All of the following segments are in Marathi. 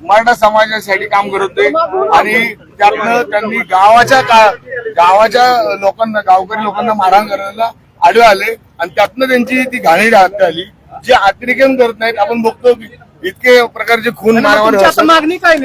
मराठा समाजासाठी काम करत होते. आणि त्यातनं त्यांनी गावाच्या का गावाच्या लोकांना गावकरी लोकांना मारहाण करायला आडवे आले. आणि त्यातनं त्यांची ती घाणेरडी हत्या आली. जे अतिरेकन करत नाहीत आपण बघतो की इतके प्रकारचे खून नेमकी?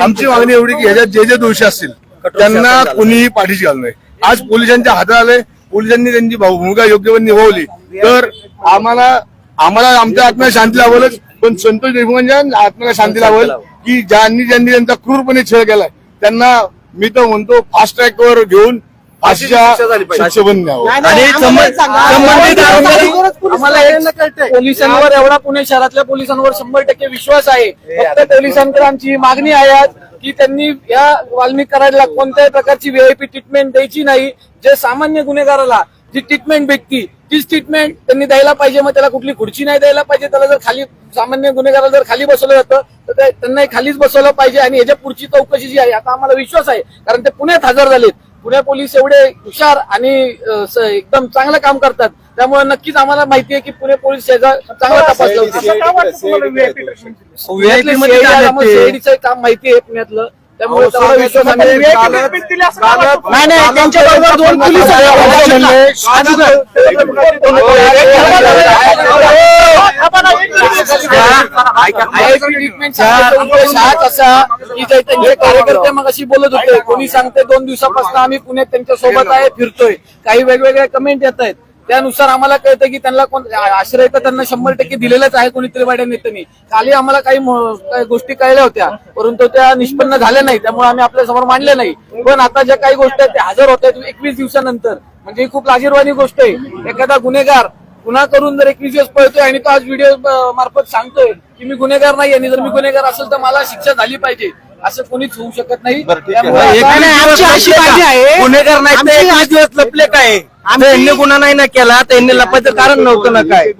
आमची मागणी एवढी की ह्याच्यात जे जे दोषी असतील त्यांना कुणीही पाठीशी घालू नये. आज पोलिसांच्या हातात आले पोलिसांनी त्यांची भाऊ- भूमिका योग्य पण निभावली. तर आम्हाला आम्हाला आमच्या आत्म्याला शांती लावलच पण संतोष देशमुखांच्या आत्म्याला शांती लावल की ज्यांनी ज्यांनी त्यांचा क्रूरपणे छळ केलाय त्यांना मी तर म्हणतो फास्ट ट्रॅक वर घेऊन. पोलिसांवर एवढा पुणे शहरातल्या पोलिसांवर शंभर टक्के विश्वास आहे. फक्त पोलिसांकडे आमची ही मागणी आहे आज की त्यांनी या वाल्मिक कराडला कोणत्याही प्रकारची व्हीआयपी ट्रीटमेंट द्यायची नाही. जे सामान्य गुन्हेगाराला जी ट्रीटमेंट भेटती तीच ट्रीटमेंट त्यांनी द्यायला पाहिजे मग त्याला कुठली खुर्ची नाही द्यायला पाहिजे त्याला जर खाली सामान्य गुन्हेगाराला जर खाली बसवलं जातं तर त्यांनाही खालीच बसवलं पाहिजे आणि याच्या पुढची चौकशी जी आहे आता आम्हाला विश्वास आहे कारण ते पुण्यात हजर झालेत. पुणे पोलीस एवढे हुशार आणि एकदम चांगलं काम करतात. त्यामुळे नक्कीच आम्हाला माहिती आहे की पुणे पोलीस याचा चांगला तपास लावतील. काम माहिती आहे पुण्यातलं. त्यामुळे म्हणजे? नाही नाही दोन पोलीस त्यांचे कार्यकर्ते मग अशी बोलत होते कोणी सांगते दोन दिवसापासून आम्ही पुण्यात त्यांच्यासोबत आहे फिरतोय काही वेगवेगळ्या कमेंट येत आहेत त्यानुसार आम्हाला कळतं की त्यांना कोण आश्रय तर त्यांना शंभर टक्के दिलेलाच आहे कोणीतरी वाड्या नेत्यांनी खाली आम्हाला काही काही गोष्टी कळल्या होत्या परंतु त्या निष्पन्न झाल्या नाही त्यामुळे आम्ही आपल्यासमोर मांडल्या नाही. पण आता ज्या काही गोष्टी आहेत त्या हजर होत आहेत एकवीस दिवसानंतर. म्हणजे ही खूप लाजीरवाणी गोष्ट आहे. एखादा गुन्हेगार गुन्हा करून जर एकवीस दिवस पळतोय आणि तो आज व्हिडिओ मार्फत सांगतोय की मी गुन्हेगार नाही आणि जर मी गुन्हेगार असेल तर मला शिक्षा झाली पाहिजे असं कोणीच होऊ शकत नाही. गुन्हेगार नाही एकवीस दिवस लपले काय यांनी गुन्हा नाही ना केला तर यांनी लपायचं कारण नव्हतं ना काय?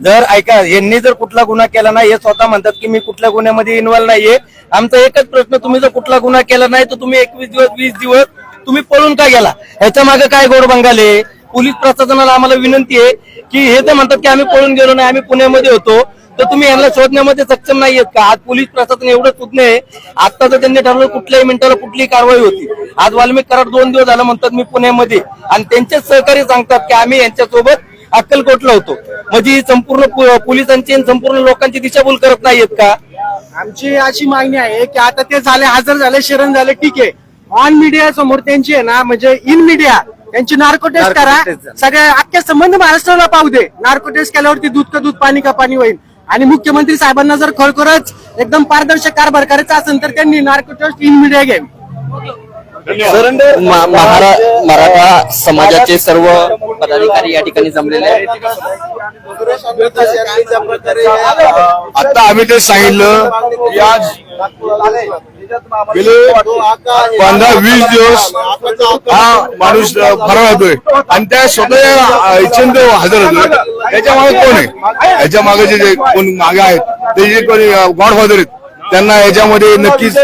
जर ऐका यांनी जर कुठला गुन्हा केला नाही हे स्वतः म्हणतात की मी कुठल्या गुन्ह्यामध्ये इन्व्हॉल्व नाहीये. आमचा एकच प्रश्न तुम्ही जर कुठला गुन्हा केला नाही तर तुम्ही एकवीस दिवस वीस दिवस तुम्ही पळून का गेला? ह्याच्या मागे काय गोड बंगाले पोलीस प्रशासनाला आम्हाला विनंती आहे की हे तर म्हणतात की आम्ही पळून गेलो नाही आम्ही पुण्यामध्ये होतो. तर तुम्ही यांना शोधण्यामध्ये सक्षम नाहीयेत का? आज पोलीस प्रशासन एवढं सुज्ञ आहे. आता तर त्यांनी ठरवलं कुठल्याही मिनिटाला कुठली कारवाई होती. आज वाल्मिक कराड दोन दिवस झालं म्हणतात मी पुण्यामध्ये. आणि त्यांचेच सहकारी सांगतात की आम्ही यांच्यासोबत अक्कलकोटला होतो. म्हणजे संपूर्ण पोलिसांची आणि संपूर्ण लोकांची दिशाभूल करत नाहीयेत का? आमची अशी मागणी आहे की आता ते झाले हजर झाले शरण झाले ठीक आहे. ऑन मीडिया समोर त्यांची आहे ना म्हणजे इन मीडिया त्यांची नार्को टेस्ट करा. सगळ्या अख्ख्या संबंध महाराष्ट्राला पाहू दे. नार्को टेस्ट केल्यावरती दूध का दूध पाणी का पाणी होईल. आणि मुख्यमंत्री साहेबांना जर खरोखरच एकदम पारदर्शक कारभार करायचा असेल तर त्यांनी नार्को टेस्ट इन मीडिया घ्यावी मराठा समाजाचे सर्व पदाधिकारी या ठिकाणी जमलेले आहेत. आता आम्ही ते सांगितलं की आज गेले पंधरा वीस दिवस हा माणूस फरार होतोय. आणि त्या स्वतः इच्छेंत हजर होतोय. त्याच्यामागे कोण आहे? याच्या मागे जे कोण मागे आहेत ते जे कोणी गॉडफादर आहेत. त्यांना याच्यामध्ये नक्कीच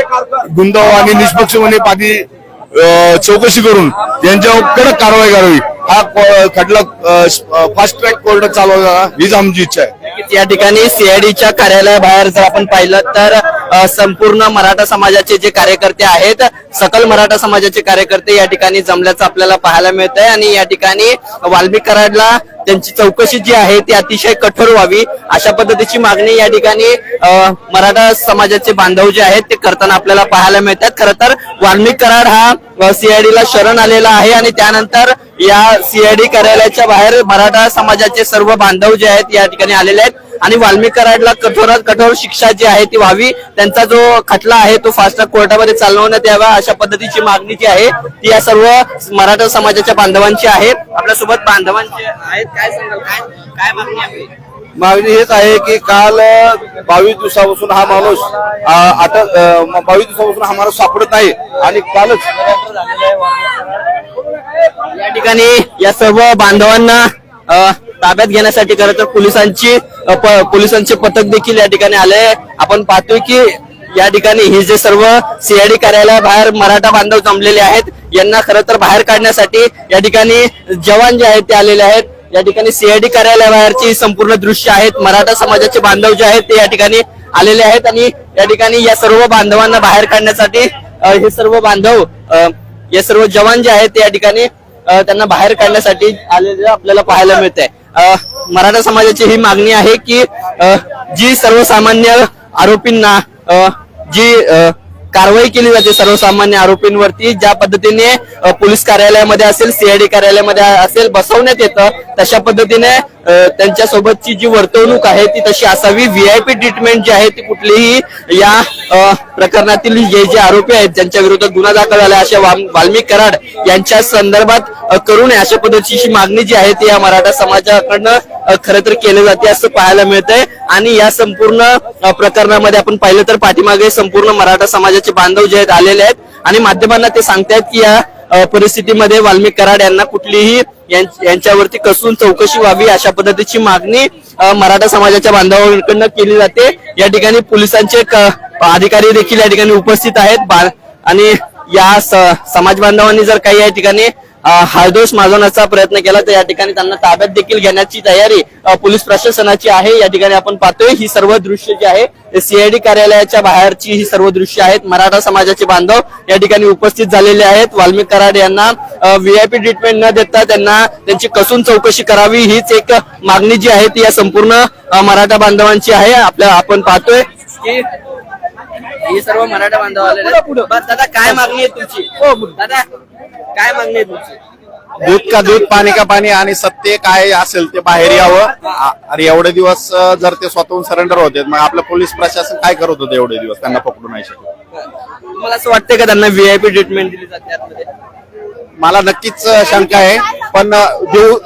गुंतव आणि निष्पक्षपणे पाठी चौकशी करून यांच्यावर कडक कारवाई करावी. हा खटला फास्ट ट्रॅक कोर्ट चालवावा हीच आमची इच्छा आहे. या ठिकाणी सीआयडीच्या कार्यालयाबाहेर जर आपण पाहिलं तर संपूर्ण मराठा समाजाचे जे कार्यकर्ते आहेत सकल मराठा समाजाचे कार्यकर्ते या ठिकाणी जमल्याचं आपल्याला पाहायला मिळत आहे आणि या ठिकाणी वाल्मिक कराडला त्यांची चौकशी जी आहे ती अतिशय कठोर व्हावी. अशा पद्धतीची मागणी या ठिकाणी मराठा समाजाचे बांधव जे आहेत ते करताना आपल्याला पाहायला मिळतात. खरं तर वाल्मिक कराड हा सीआयडीला शरण आलेला आहे आणि त्यानंतर या सीआयडी कार्यालयाच्या बाहेर मराठा समाजाचे सर्व बांधव जे आहेत या ठिकाणी आलेले आहेत. आणि वाल्मिक कराडला कठोरात कठोर शिक्षा जी आहे ती व्हावी त्यांचा जो खटला आहे तो फास्ट ट्रॅक कोर्टामध्ये चालवण्यात यावा अशा पद्धतीची मागणी जी आहे ती या सर्व मराठा समाजाच्या बांधवांची आहे. आपल्यासोबत बांधवांचे आहेत. काय सांगाल? काय काय मागणी आहे मागणी हेच आहे की काल बावीस दिवसापासून हा माणूस अटक बावीस दिवसापासून हा माणूस सापडत नाही आणि कालच या ठिकाणी या सर्व बांधवांना ताब्यात घेण्यासाठी खरं तर पोलिसांची पोलिसांचे पथक देखील या ठिकाणी आले आपण पाहतोय की या ठिकाणी हे जे सर्व सीआयडी कार्यालयाबाहेर मराठा बांधव जमलेले आहेत यांना खरं तर बाहेर काढण्यासाठी या ठिकाणी जवान जे आहेत ते आलेले आहेत. या ठिकाणी सीआयडी कार्यालयाबाहेरची संपूर्ण दृश्य आहेत. मराठा समाजाचे बांधव जे आहेत ते या ठिकाणी आलेले आहेत आणि या ठिकाणी या सर्व बांधवांना बाहेर काढण्यासाठी हे सर्व बांधव हे सर्व जवान जे आहेत ते या ठिकाणी त्यांना बाहेर काढण्यासाठी आलेले आपल्याला पाहायला मिळत आहे मराठा समाजाची ही मागणी आहे की जी सर्वसामान्य आरोपींना जी कारवाई केली जाते सर्वसामान्य आरोपींवरती. ज्या पद्धतीने पोलीस कार्यालयामध्ये असेल सीआयडी कार्यालयामध्ये असेल बसवण्यात येतं तशा पद्धतीने त्यांच्या सोबतची जी वर्तवणूक आहे ती तशी असावी. व्हीआयपी ट्रीटमेंट जी आहे ती कुठलीही या प्रकरणातील जे जे आरोपी आहेत ज्यांच्या विरोधात गुन्हा दाखल झाला अशा वाम- वाल्मिक कराड यांच्या संदर्भात करू नये अशा पद्धतीची मागणी जी आहे ती या मराठा समाजाकडनं खरं तर केली जाते असं पाहायला मिळतंय. आणि या संपूर्ण प्रकरणामध्ये आपण पाहिलं तर पाठीमागे संपूर्ण मराठा समाजाचे बांधव जे आहेत आलेले आहेत. आणि माध्यमांना ते सांगतायत की या परिस्थितीमध्ये वाल्मिक कराड यांना कुठलीही यां- यांच्यावरती कसून चौकशी व्हावी अशा पद्धतीची मागणी मराठा समाजाच्या बांधवांकडनं केली जाते. या ठिकाणी पोलिसांचे अधिकारी देखील या ठिकाणी उपस्थित आहेत. बा- आणि या स- समाज बांधवांनी जर काही या ठिकाणी अ, माजवण्याचा प्रयत्न केला तर या ठिकाणी त्यांना ताब्यात देखील घेण्याची तयारी पोलीस प्रशासनाची आहे. या ठिकाणी आपण पाहतोय ही सर्व दृश्य जी आहे सीआयडी कार्यालयाच्या बाहेरची ही सर्व दृश्य आहेत. मराठा समाजाचे बांधव या ठिकाणी उपस्थित झालेले आहेत. वाल्मिक कराड यांना व्हीआयपी ट्रीटमेंट न देता त्यांना त्यांची कसून चौकशी करावी हीच एक मागणी जी आहे ती या संपूर्ण मराठा बांधवांची आहे. आपल्या आपण पाहतोय की ही सर्व मराठा बांधव आलेले. बस दादा काय मागणी आहे तुमची? दादा काय मागणी आहे तुमची? दूध का दूध पाणी का पाणी आणि सत्य काय असेल ते बाहेर यावं. आ- आणि एवढे दिवस अं, जर ते स्वतःहून सरेंडर होते मग आपलं पोलीस प्रशासन काय करत होतं एवढे दिवस? त्यांना पकडू नाही शकत. तुम्हाला असं वाटतंय का त्यांना व्हीआयपी ट्रीटमेंट दिली जाते आतमध्ये? मला नक्कीच अं, शंका आहे पण अं, देऊ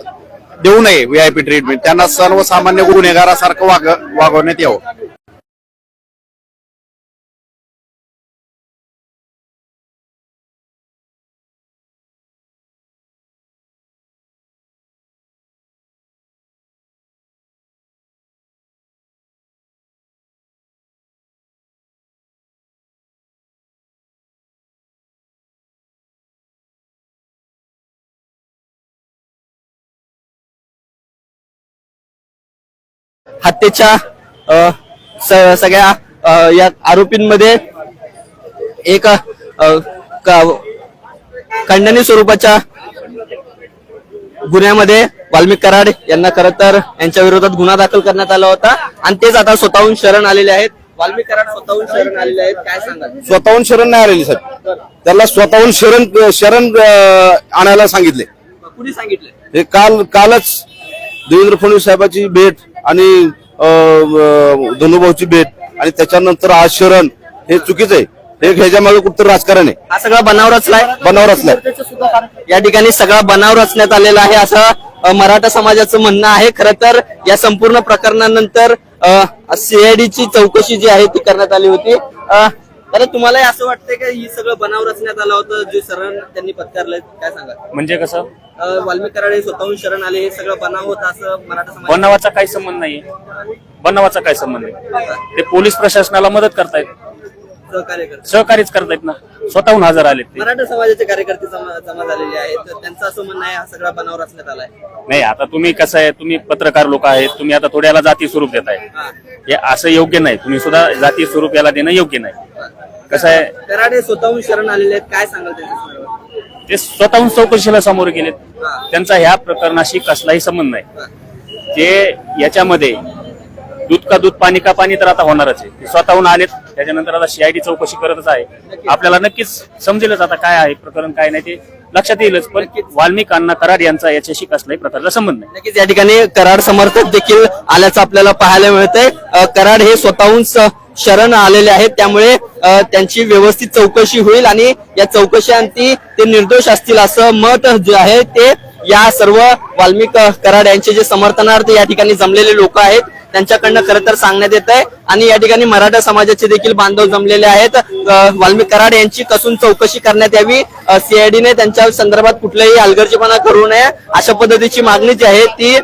देऊ नये व्हीआयपी ट्रीटमेंट त्यांना सर्वसामान्य गुन्हेगारासारखं वाग वागवण्यात यावं. हत्येच्या सगळ्या या आरोपींमध्ये एक खंडणी स्वरूपाच्या गुन्ह्यामध्ये वाल्मिक कराड यांना खरं तर यांच्या विरोधात गुन्हा दाखल करण्यात आला होता. आणि तेच आता स्वतःहून शरण आलेले आहेत. वाल्मिक कराड स्वतःहून शरण आलेले आहेत. काय सांगाल? स्वतःहून शरण नाही आलेली साहेब. त्याला स्वतःहून शरण शरण आणायला सांगितले. कुणी सांगितलं? हे काल कालच देवेंद्र फडणवीस साहेबाची भेट आणि धनुभाऊची भेट आणि त्याच्यानंतर आज शरण हे चुकीचं आहे. हे ह्याच्या मागे कुठं राजकारण आहे. हा सगळा बनाव रचलाय. बनाव रचलाय. या ठिकाणी सगळा बनाव रचण्यात आलेला आहे असं मराठा समाजाचं म्हणणं आहे. खरं तर या संपूर्ण प्रकरणानंतर सीआयडीची चौकशी जी आहे ती करण्यात आली होती. अ, तर तुम्हाला असं वाटतंय का ही सगळं बनाव रचण्यात आलं होतं? जे शरण त्यांनी पत्कारलंय काय सांगा म्हणजे कसं? वाल्मिक कराड हे स्वतःहून शरण आले हे सगळं बनाव होतं असं मराठा समाज बनावाचा काही संबंध नाहीये. बनावाचा काय संबंध आहे ते पोलीस प्रशासनाला मदत करतायत. सहकार्य करतात. सहकार्यच करतायत ना. स्वतःहून हजर आलेत ते. मराठा समाजाचे कार्यकर्ते जमा जमा झालेले आहेत. तर त्यांचं असं म्हणणं आहे हा सगळा बनाव रचण्यात आलाय. नाही आता तुम्ही कसं आहे तुम्ही पत्रकार लोक आहेत. तुम्ही आता थोड्याला जाती स्वरूप देताय हा. हे असं योग्य नाही. तुम्ही सुद्धा जाती स्वरूप याला देणं योग्य नाही. कसं आहे? कराड स्वतःहून शरण आलेले आहेत. काय सांगाल त्यांच्या ते स्वतःहून चौकशीला सामोरे गेलेत. त्यांचा ह्या प्रकरणाशी कसलाही संबंध नाही. ते याच्यामध्ये दूध का दूध पाणी का पाणी तर आता होणारच आहे. ते स्वतःहून आलेत. त्याच्यानंतर आता सीआयडी चौकशी करतच आहे. आपल्याला नक्कीच समजेलच आता काय आहे प्रकरण काय नाही ते लक्षात येईलच. पण वाल्मिक अण्णा कराड यांचा याच्याशी कसलाही प्रकारचा संबंध नाही. नक्कीच या ठिकाणी कराड समर्थक देखील आल्याचं आपल्याला पाहायला मिळतंय. कराड हे स्वतःहून शरण आलेले आहेत. त्यामुळे त्यांची व्यवस्थित चौकशी होईल आणि या चौकशांती ते निर्दोष असतील असं मत जे आहे ते या सर्व वाल्मिक कराड यांचे जे समर्थनार्थ या ठिकाणी जमलेले लोक आहेत त्यांच्याकडनं खरं तर सांगण्यात येत आहे आणि या ठिकाणी मराठा समाजाचे देखील बांधव जमलेले आहेत. वाल्मिक कराड यांची कसून चौकशी करण्यात यावी. सीआयडीने त्यांच्या संदर्भात कुठलाही हलगर्जीपणा करू नये अशा पद्धतीची मागणी जी आहे ती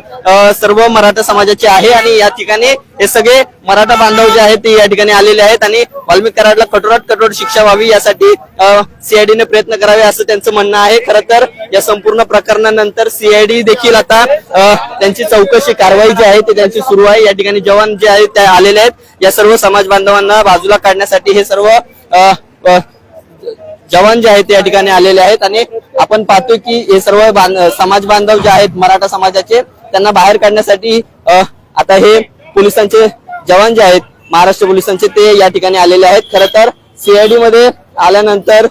सर्व मराठा समाजाची आहे आणि या ठिकाणी हे सगळे मराठा बांधव जे आहेत ते या ठिकाणी आलेले आहेत आणि वाल्मिक कराडला कठोरात कठोर शिक्षा व्हावी यासाठी सीआयडीने प्रयत्न करावे असं त्यांचं म्हणणं आहे. खरं तर या संपूर्ण प्रकरणानंतर सीआयडी देखील आता त्यांची चौकशी कारवाई जी आहे ती त्यांची सुरू आहे. या ठिकाणी जवान जे आहेत ते आलेले आहेत. या सर्व समाज बांधवांना बाजूला काढण्यासाठी हे सर्व जवान जे आहेत या ठिकाणी आलेले आहेत आणि आपण पाहतो की हे सर्व बांध- समाज बांधव जे आहेत मराठा समाजाचे त्यांना बाहेर काढण्यासाठी आता हे पोलिसांचे जवान जे आहेत महाराष्ट्र पोलिसांचे ते या ठिकाणी आलेले आहेत. खरं तर सीआयडी मध्ये आल्यानंतर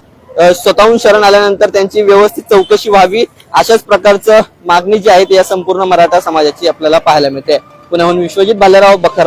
स्वतःहून शरण आल्यानंतर त्यांची व्यवस्थित चौकशी व्हावी अशाच प्रकारचं मागणी जी आहे या संपूर्ण मराठा समाजाची आपल्याला पाहायला मिळते. पुण्याहून विश्वजित भालेराव बखर